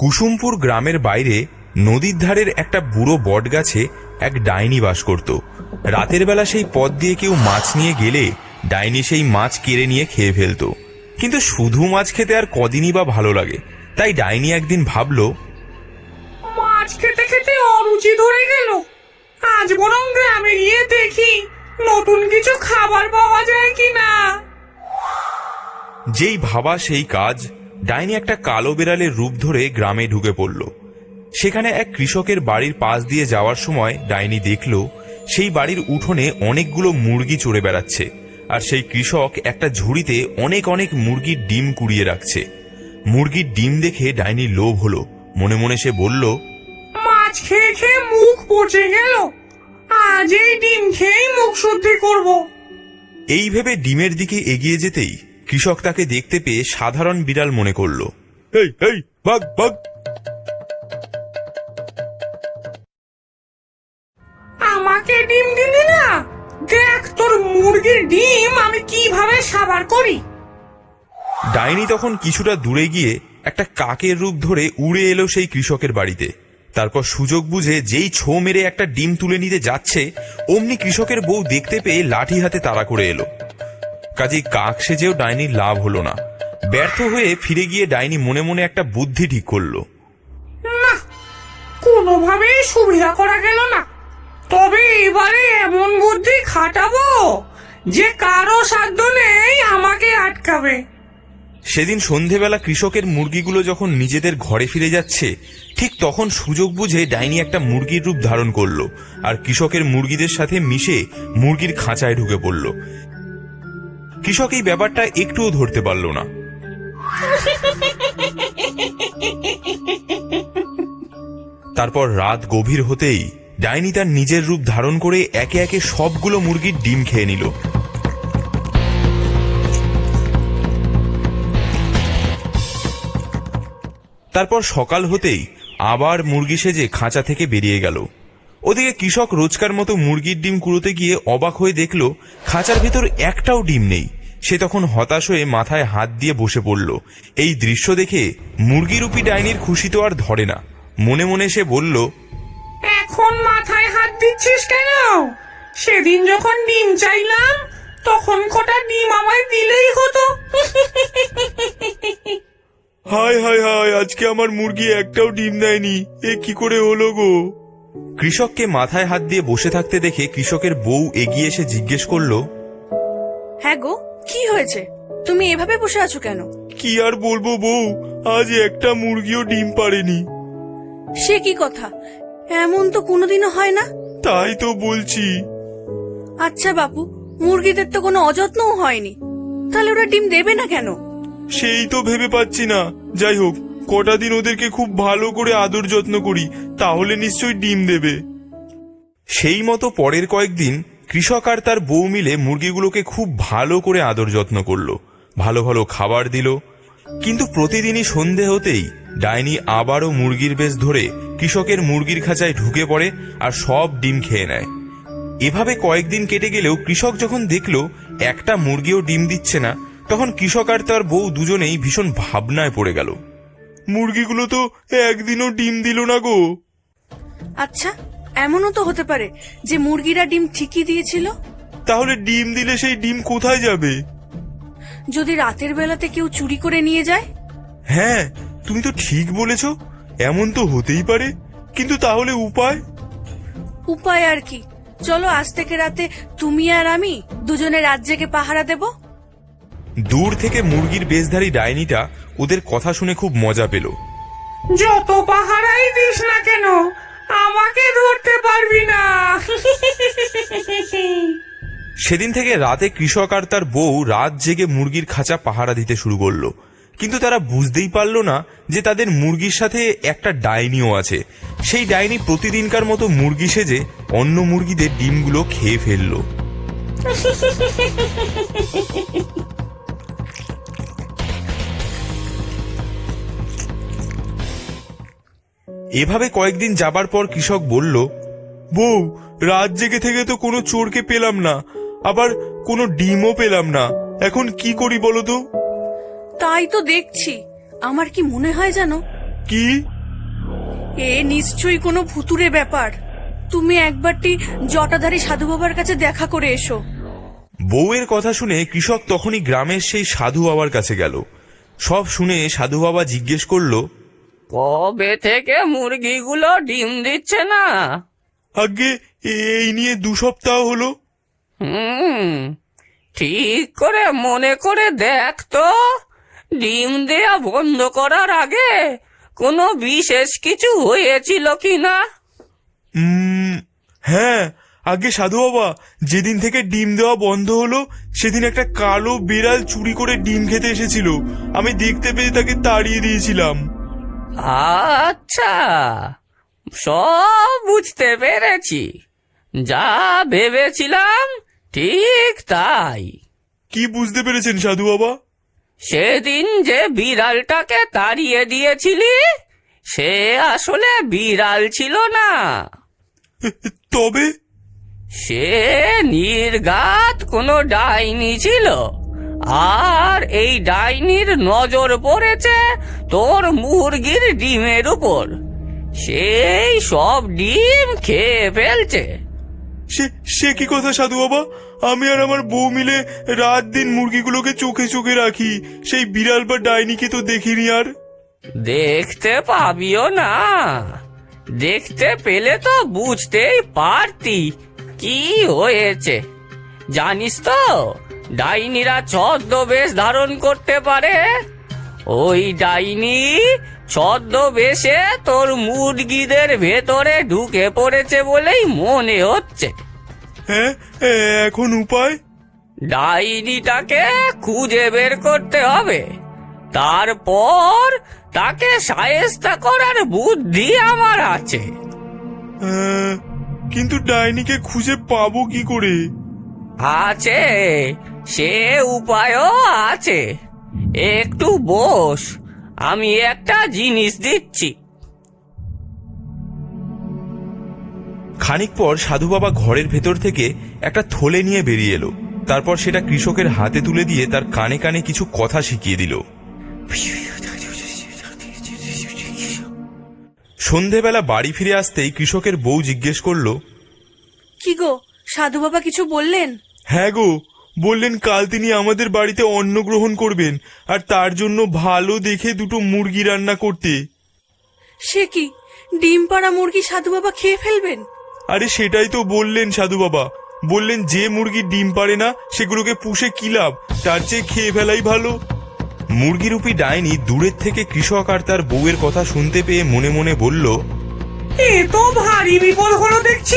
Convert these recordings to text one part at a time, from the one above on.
কুসুমপুর গ্রামের বাইরে নদীর ধারের একটা বুড়ো বটগাছে এক ডাইনি বাস করত। রাতের বেলা সেই পথ দিয়ে কেউ মাছ নিয়ে গেলে ডাইনি সেই মাছ কেড়ে নিয়ে খেয়ে ফেলতো। কিন্তু শুধু মাছ খেতে আর কদিনই বা ভালো লাগে। তাই ডাইনি একদিন ভাবল মাছ খেতে খেতে অরুচি ধরে গেল। আজ বরং গ্রামে গিয়ে দেখি নতুন কিছু খাবার পাওয়া যায় কিনা। যেই ভাবা সেই কাজ ডাইনি একটা কালো বেড়ালের রূপ ধরে গ্রামে ঢুকে পড়ল। সেখানে এক কৃষকের বাড়ির পাশ দিয়ে যাওয়ার সময় ডাইনি দেখল সেই বাড়ির উঠোনে অনেকগুলো মুরগি চড়ে বেড়াচ্ছে আর সেই কৃষক একটা ঝুড়িতে অনেক অনেক মুরগির ডিম কুড়িয়ে রাখছে। মুরগির ডিম দেখে ডাইনির লোভ হলো। মনে মনে সে বলল মাছ খেয়ে খেয়ে মুখ পচে গেল। আজ এই ডিম খেয়েই মুখ শুদ্ধি করব। এই ভেবে ডিমের দিকে এগিয়ে যেতেই কৃষক তাকে দেখতে পেয়ে সাধারণ বিড়াল মনে করল। এই এই আমাকে ডিম দিলি না? দেখ তোর মুরগির ডিম আমি কীভাবে সাবার করি। ডাইনি তখন কিছুটা দূরে গিয়ে একটা কাকের রূপ ধরে উড়ে এলো সেই কৃষকের বাড়িতে। তারপর সুযোগ বুঝে যেই ছো মেরে একটা ডিম তুলে নিতে যাচ্ছে অমনি কৃষকের বউ দেখতে পেয়ে লাঠি হাতে তাড়া করে এলো। কাজেই কাক সেজেও ডাইনির লাভ হলো না। ব্যর্থ হয়ে ফিরে গিয়ে ডাইনি মনে মনে একটা বুদ্ধি ঠিক করল। না কোনোভাবেই সুবিধা করা গেল না। তবে এবারে এমন বুদ্ধি খাটাবো যে কারও সাধ্য নেই আমাকে আটকাবে। সেদিন সন্ধেবেলা কৃষকের মুরগিগুলো যখন নিজেদের ঘরে ফিরে যাচ্ছে ঠিক তখন সুযোগ বুঝে ডাইনি একটা মুরগির রূপ ধারণ করল আর কৃষকের মুরগিদের সাথে মিশে মুরগির খাঁচায় ঢুকে পড়ল। কৃষক এই ব্যাপারটা একটুও ধরতে পারল না। তারপর রাত গভীর হতেই ডাইনি তার নিজের রূপ ধারণ করে একে একে সবগুলো মুরগির ডিম খেয়ে নিল। তারপর সকাল হতেই আবার মুরগি সেজে খাঁচা থেকে বেরিয়ে গেল। ওদিকে কৃষক রোজকার মতো মুরগির ডিম কুড়োতে গিয়ে অবাক হয়ে দেখল খাঁচার ভেতর একটাও ডিম নেই। সে তখন হতাশ হয়ে মাথায় হাত দিয়ে বসে পড়ল। এই দৃশ্য দেখে মুরগিরূপী ডাইনির খুশি তো আর ধরে না। মনে মনে সে বলল এখন মাথায় হাত দিচ্ছিস কেন? সেদিন যখন ডিম চাইলাম তখন কটা ডিম আমায় দিলেই হতো। হায় হায় হায় আজকে আমার মুরগি একটাও ডিম দেয়নি। এ কি করে হলো গো? কৃষককে মাথায় হাত দিয়ে বসে থাকতে দেখে কৃষকের বউ এগিয়ে এসে জিজ্ঞেস করল হ্যাঁ গো কি হয়েছে? তুমি এভাবে বসে আছো কেন? কি আর বলব বউ আজ একটা মুরগিও ডিম পারেনি সে কি কথা? এমন তো কোনোদিনও হয় না? তাই তো বলছি। আচ্ছা বাপু মুরগিদের তো কোনো অযত্নও হয়নি। তাহলে ওরা ডিম দেবে না কেন? সেই তো ভেবে পাচ্ছি না। যাই হোক কটা দিন ওদেরকে খুব ভালো করে আদর যত্ন করি, তাহলে নিশ্চয়ই ডিম দেবে। সেই মতো পরের কয়েকদিন কৃষক আর তার বউ মিলে মুরগিগুলোকে খুব ভালো করে আদর যত্ন করল, ভালো ভালো খাবার দিল। কিন্তু প্রতিদিনই সন্ধে হতেই ডাইনি আবারও মুরগির বেশ ধরে কৃষকের মুরগির খাঁচায় ঢুকে পড়ে আর সব ডিম খেয়ে নেয়। এভাবে কয়েকদিন কেটে গেলেও কৃষক যখন দেখল একটা মুরগিও ডিম দিচ্ছে না, তখন কৃষক আর তার বউ দুজনেই ভীষণ ভাবনায় পড়ে গেল। মুরগিগুলো তো একদিনও ডিম দিল না গো। আচ্ছা এমনও তো হতে পারে যে মুরগিরা ডিম ঠিকই দিয়েছিল? তাহলে ডিম দিলে সেই ডিম কোথায় যাবে? যদি রাতের বেলাতে কেউ চুরি করে নিয়ে যায়? হ্যাঁ তুমি তো ঠিক বলেছ এমন তো হতেই পারে। কিন্তু তাহলে উপায়? উপায় আর কি। চলো আজ থেকে রাতে তুমি আর আমি দুজনে রাত জেগে পাহারা দেব। দূর থেকে মুরগির বেশধারী ডাইনিটা ওদের কথা শুনে খুব মজা পেল। যত পাহারাই দিস না কেন আমাকে ধরতে পারবি না। সেদিন থেকে রাতে কৃষক আর তার বউ রাত জেগে মুরগির খাঁচা পাহারা দিতে শুরু করল। কিন্তু তারা বুঝতেই পারল না যে তাদের মুরগির সাথে একটা ডাইনিও আছে। সেই ডাইনি প্রতিদিনকার মতো মুরগি সেজে অন্য মুরগিদের ডিমগুলো খেয়ে ফেলল। এভাবে কয়েকদিন যাবার পর কৃষক বলল বউ রাত জেগে থেকে তো কোনো চোরকে পেলাম না আবার কোনো ডিমও পেলাম না। এখন কি করি বলো তো? তাই তো দেখছি। আমার কি মনে হয় জানো? কি? এ নিশ্চয়ই কোনো ভুতুরে ব্যাপার। তুমি একবারটি জটাধারী সাধু বাবার কাছে দেখা করে এসো। বউয়ের কথা শুনে কৃষক তখনই গ্রামের সেই সাধু বাবার কাছে গেল। সব শুনে সাধু বাবা জিজ্ঞেস করল কবে থেকে মুরগিগুলো ডিম দিচ্ছে না? আগে এই নিয়ে দু সপ্তাহ হলো। হুম ঠিক করে মনে করে দেখ তো। ডিম দেয়া বন্ধ করার আগে কোনো বিশেষ কিছু হয়েছিল কি না? হ্যাঁ আগে সাধু বাবা যেদিন থেকে ডিম দেওয়া বন্ধ হলো সেদিন একটা কালো বিড়াল চুরি করে ডিম খেতে এসেছিল। আমি দেখতে পেয়ে তাকে তাড়িয়ে দিয়েছিলাম। আচ্ছা সব বুঝতে পেরেছি। যা ভেবেছিলাম ঠিক তাই। কি বুঝতে পেরেছেন সাধু বাবা? সেদিন যে বিড়ালটাকে তাড়িয়ে দিয়েছিলি সে আসলে বিড়াল ছিল না। তবে? সে নির্গাত কোনো ডাইনি ছিল। আর এই ডাইনির নজর পড়েছে তোর মুরগির ডিমের উপর। সেই সব ডিম খেয়ে ফেলছে। সে সে কি কথা সাধু বাবা? আমি আর আমার বউ মিলে রাত দিন মুরগিগুলোকে চোখে চোখে রাখি। সেই বিড়াল বা ডাইনিকে তো দেখিনি আর। দেখতে পাবিও না। দেখতে পেলে তো বুঝতেই পারতি কি হয়েছে। জানিস তো ডাইনিরা ছদ্মবেশ ধারণ করতে পারে। ওই ডাইনি ছদ্মবেশে তোর মুরগিদের ভেতরে ঢুকে পড়েছে বলেই মনে হচ্ছে। হ্যাঁ এখন উপায়? ডাইনিটাকে খুঁজে বের করতে হবে। তারপর তাকে সায়েস্তা করার বুদ্ধি আমার আছে। কিন্তু ডাইনিকে খুঁজে পাবো কি করে? আছে। সে উপায়ও আছে। একটু বস আমি একটা জিনিস দিচ্ছি। খানিক পর সাধু বাবা ঘরের ভেতর থেকে একটা থলে নিয়ে বেরিয়ে এলো। তারপর সেটা কৃষকের হাতে তুলে দিয়ে তার কানে কানে কিছু কথা শিখিয়ে দিল। সন্ধেবেলা বাড়ি ফিরে আসতেই কৃষকের বউ জিজ্ঞেস করল কি গো সাধু বাবা কিছু বললেন? হ্যাঁ গো বললেন কাল তিনি আমাদের বাড়িতে অন্ন গ্রহণ করবেন আর তার জন্য ভালো দেখে দুটো মুরগি রান্না করতে। সে কি? ডিম পাড়া মুরগি সাধু বাবা খেয়ে ফেলবেন? আরে সেটাই তো বললেন সাধু বাবা। বললেন যে মুরগি ডিম পারে না সেগুলোকে পুষে কি লাভ? তার চেয়ে খেয়ে ফেলাই ভালো। মুরগিরূপী ডাইনি দূরের থেকে কৃষক আর তার বউয়ের কথা শুনতে পেয়ে মনে মনে বলল এ তো ভারী বিপদ হলো দেখছি।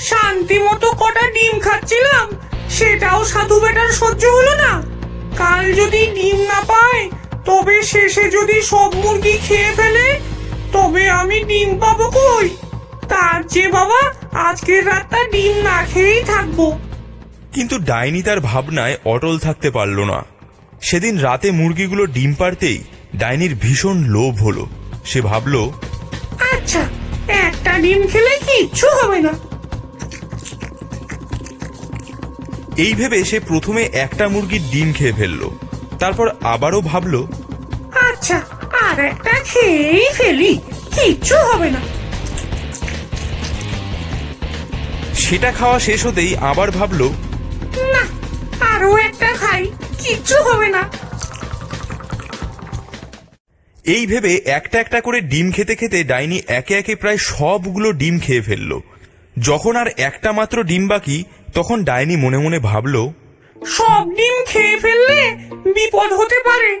শান্তি মতো কটা ডিম খাচ্ছিলাম। সেটাও সাধু বেটার সহ্য হলো না। কাল যদি ডিম না পায় তবে শেষে যদি সব মুরগি খেয়ে ফেলে তবে আমি ডিম পাবো কই? তার চেয়ে বাবা আজকের রাতটা ডিম না খেয়েই থাকব। কিন্তু ডাইনি তার ভাবনায় অটল থাকতে পারল না। সেদিন রাতে মুরগিগুলো ডিম পারতেই ডাইনির ভীষণ লোভ হলো। সে ভাবল আচ্ছা একটা ডিম খেলে কিচ্ছু হবে না? এই ভেবে সে প্রথমে একটা মুরগির ডিম খেয়ে ফেলল। তারপর আবারও ভাবলো আচ্ছা আর একটা খেয়েই ফেলি কিচ্ছু হবে না। সেটা খাওয়া শেষ হতেই আবার ভাবলো না আরও একটা খাই কিচ্ছু হবে না। এই ভেবে একটা একটা করে ডিম খেতে খেতে ডাইনি একে একে প্রায় সবগুলো ডিম খেয়ে ফেলল। যখন আর একটা মাত্র ডিম বাকি তখন ডাইনি মনে মনে ভাবলো সব ডিম খেয়ে ফেললে বিপদ হতে পারে।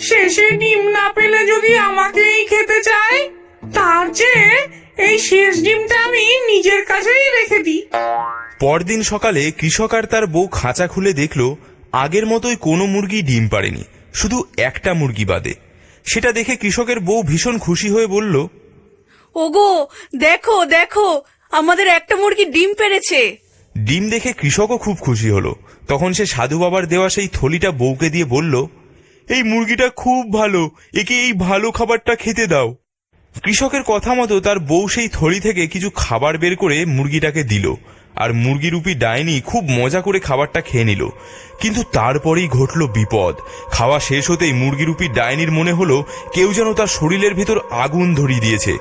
শেষে ডিম না পেলে যদি আমাকেই খেতে চায় তার চেয়ে এই শেষ ডিমটা আমি নিজের কাছেই রেখে দিই। পরদিন সকালে কৃষক আর তার বউ খাঁচা খুলে দেখল আগের মতোই কোনো মুরগি ডিম পারেনি শুধু একটা মুরগি বাদে। সেটা দেখে কৃষকের বউ ভীষণ খুশি হয়ে বলল ওগো দেখো দেখো আমাদের একটা মুরগি ডিম পেরেছে ডিম দেখে কৃষকও খুব খুশি হলো। তখন সে সাধু বাবার দেওয়া সেই থলিটা বউকে দিয়ে বলল, এই মুরগিটা খুব ভালো, একে এই ভালো খাবারটা খেতে দাও। কৃষকের কথা মতো তার বউ সেই থলি থেকে কিছু খাবার বের করে মুরগিটাকে দিল, আর মুরগিরূপী ডাইনি খুব মজা করে খাবারটা খেয়ে নিল। কিন্তু তারপরেই ঘটল বিপদ। খাওয়া শেষ হতেই মুরগিরূপী ডাইনির মনে হলো, কেউ যেন তার শরীরের ভেতর আগুন ধরিয়ে দিয়েছে।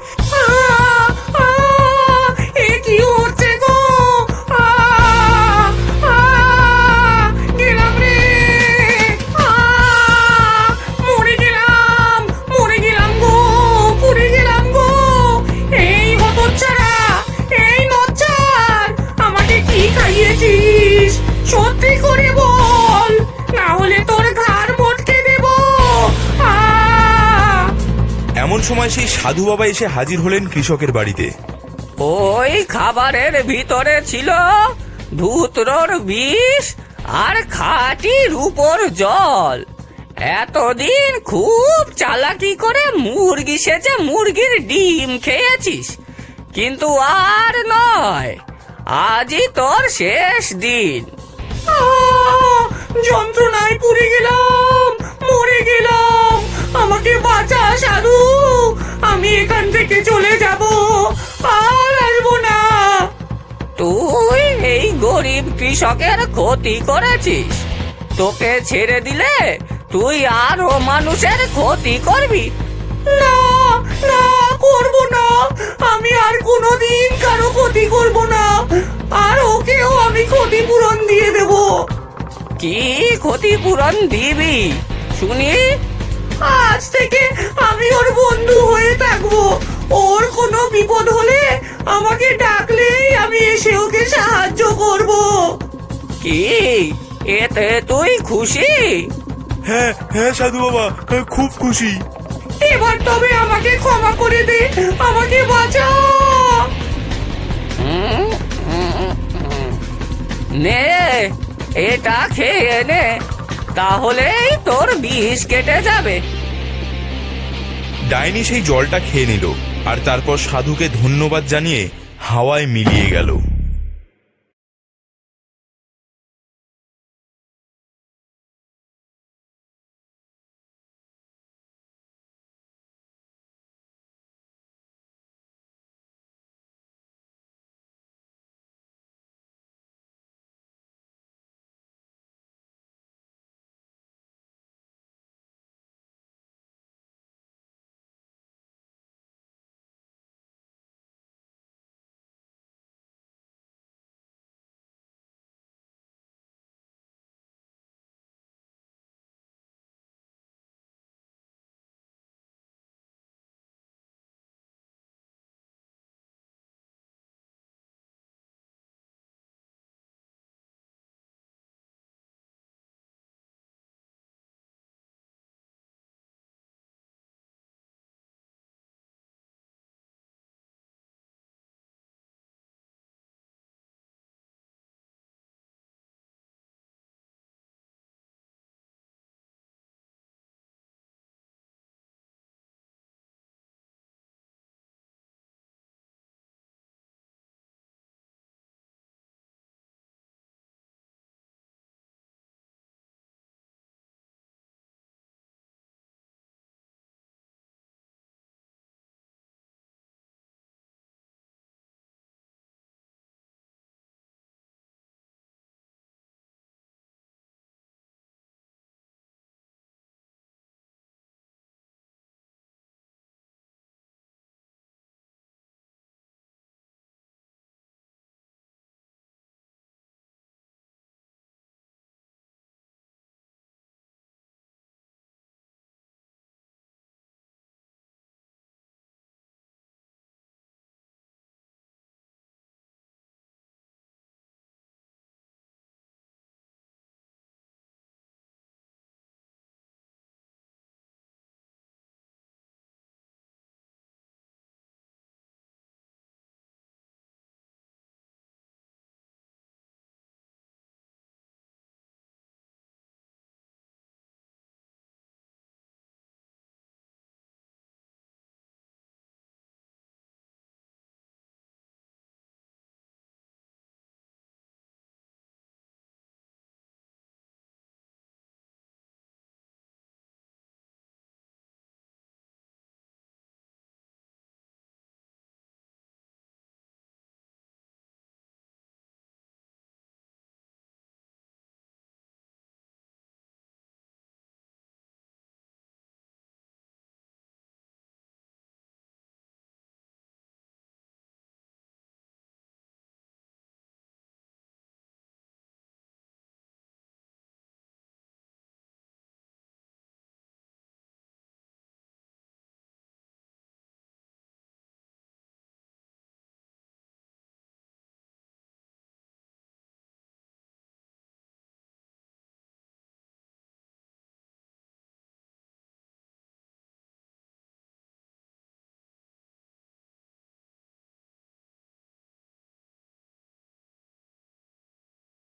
সময় সেই সাধু বাবা এসে হাজির হলেন কৃষকের বাড়িতে। ওই খাবারের ভিতরে ছিল ধুতরোর বিষ আর খাঁটি রূপোর জল। এতদিন খুব চালাকি করে মুরগি সেজে মুরগির ডিম খেয়েছিস, কিন্তু আর নয়, আজই তোর শেষ দিন। যন্ত্রণায় পুড়ে গেলাম, মরে গেলাম। আমাকে বাঁচা সাধু। আমি এখান থেকে চলে যাব। আর আসব না। তুই এই গরিব কৃষকের ক্ষতি করেছিস। তোকে ছেড়ে দিলে তুই আরও মানুষের ক্ষতি করবি। না না করব না। আমি আর কোনোদিন কারও ক্ষতি করব না। আর ওকেও আমি ক্ষতিপূরণ দিয়ে দেব। কি ক্ষতিপূরণ দিবি? শুনি আজ থেকে আমি ওর বন্ধু হয়ে থাকব। ওর কোনো বিপদ হলে আমাকে ডাকলেই আমি এসে ওকে সাহায্য করব। কি? এতে তুই খুশি? হ্যাঁ হ্যাঁ সাধু বাবা খুব খুশি। এবার তবে আমাকে ক্ষমা করে দে আমাকে বাঁচা। হুম, হুম, হুম। নে এটা খেয়ে নে। তাহলেই তোর বিষ কেটে যাবে। ডাইনি সেই জলটা খেয়ে নিল, আর তারপর সাধুকে ধন্যবাদ জানিয়ে হাওয়ায় মিলিয়ে গেল।